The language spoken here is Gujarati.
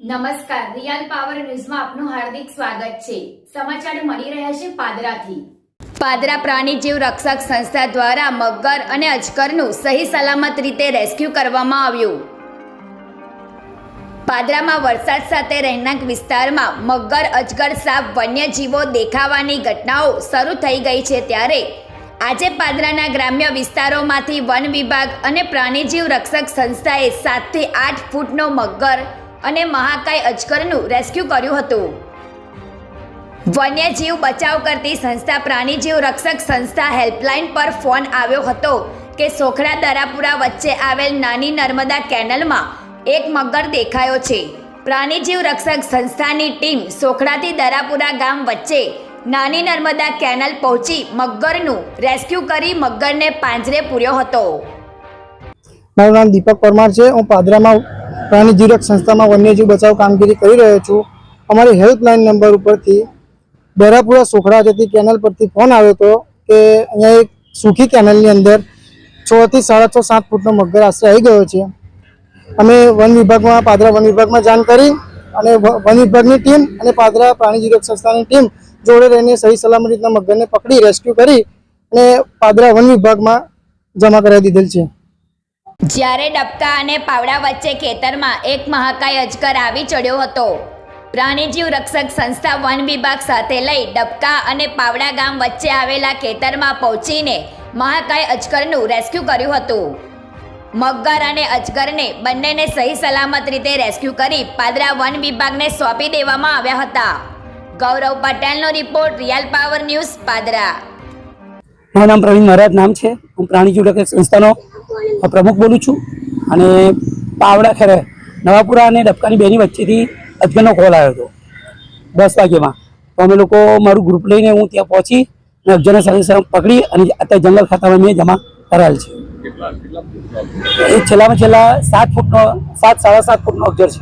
નમસ્કાર, રિયલ પાવર ન્યૂઝમાં આપનું હાર્દિક સ્વાગત છે. સમાચાર મળી રહ્યા છે પાદરાથી. પાદરા પ્રાણી જીવ રક્ષક સંસ્થા દ્વારા મગર અને અજગરનું સહી સલામત રીતે રેસ્ક્યુ કરવામાં આવ્યું. પાદરામાં વરસાદ સાથે રહેણાંક વિસ્તારમાં મગર, અજગર સાપ, વન્યજીવો દેખાવાની ઘટનાઓ શરૂ થઈ ગઈ છે ત્યારે આજે પાદરાના ગ્રામ્ય વિસ્તારોમાંથી વન વિભાગ અને પ્રાણીજીવ રક્ષક સંસ્થાએ સાતથી આઠ ફૂટનો મગર અને મહાકાય અજગરનું રેસ્ક્યુ કર્યું હતું. વન્યજીવ બચાવ કરતી સંસ્થા પ્રાણીજીવ રક્ષક સંસ્થા હેલ્પલાઇન પર ફોન આવ્યો હતો કે સોખડા દરાપુરા વચ્ચે આવેલ નાની નર્મદા કેનલમાં એક મગર દેખાયો છે. પ્રાણીજીવ રક્ષક સંસ્થાની ટીમ સોખડાથી દરાપુરા ગામ વચ્ચે નાની નર્મદા કેનલ પહોંચી મગરનું રેસ્ક્યુ કરી મગરને પાંજરે પૂર્યો હતો. મારું નામ દીપક પરમાર છે. હું પાદરામાં પ્રાણી જીવરક સંસ્થામાં વન્યજીવ બચાવ કામગીરી કરી રહ્યો છું. અમારી હેલ્પલાઇન નંબર ઉપરથી દરાપુરા સોખડા જતી કેનલ પરથી ફોન આવ્યો હતો કે અહીંયા એક સૂકી કેનલની અંદર છથી સાડા છ સાત ફૂટનો મગર આશરે આવી ગયો છે. અમે વન વિભાગમાં, પાદરા વન વિભાગમાં જાણ કરી અને વન વિભાગની ટીમ અને પાદરા પ્રાણી જીવરક સંસ્થાની ટીમ જોડે રહીને સહી સલામત રીતના મગરને પકડી, રેસ્ક્યુ કરી અને પાદરા વન વિભાગમાં જમા કરાવી દીધેલ છે. જ્યારે ડબકા અને પાવડા વચ્ચે ખેતરમાં એક મહાકાય અજગર આવી ચડ્યો હતો. પ્રાણીજીવ રક્ષક સંસ્થા વન વિભાગ સાથે લઈ ડબકા અને પાવડા ગામ વચ્ચે આવેલા ખેતરમાં પહોંચીને મહાકાય અજગરનું રેસ્ક્યુ કર્યું હતું. મગર અને અજગરને બંનેને સહી સલામત રીતે રેસ્ક્યુ કરી પાદરા વન વિભાગને સોંપી દેવામાં આવ્યા હતા. ગૌરવ પટેલનો report real power news Padra. મારું નામ પ્રવીણ મહારાજ નામ છે. હું પ્રાણીજીવ રક્ષક સંસ્થાનો પ્રમુખ બોલું છું અને પાવડા ખેરે, નવાપુરા અને ડબકાની બેની વચ્ચેથી અજગરનો કોલ આવ્યો હતો, દસ વાગ્યામાં. તો અમે લોકો મારું ગ્રુપ લઈને હું ત્યાં પહોંચી અને અજગરના સાથે પકડી અને અત્યારે જંગલ ખાતામાં મેં જમા કરાયેલ છે. એ છેલ્લામાં છેલ્લા સાત ફૂટનો, સાત, સાડા સાત ફૂટનો અજગર છે.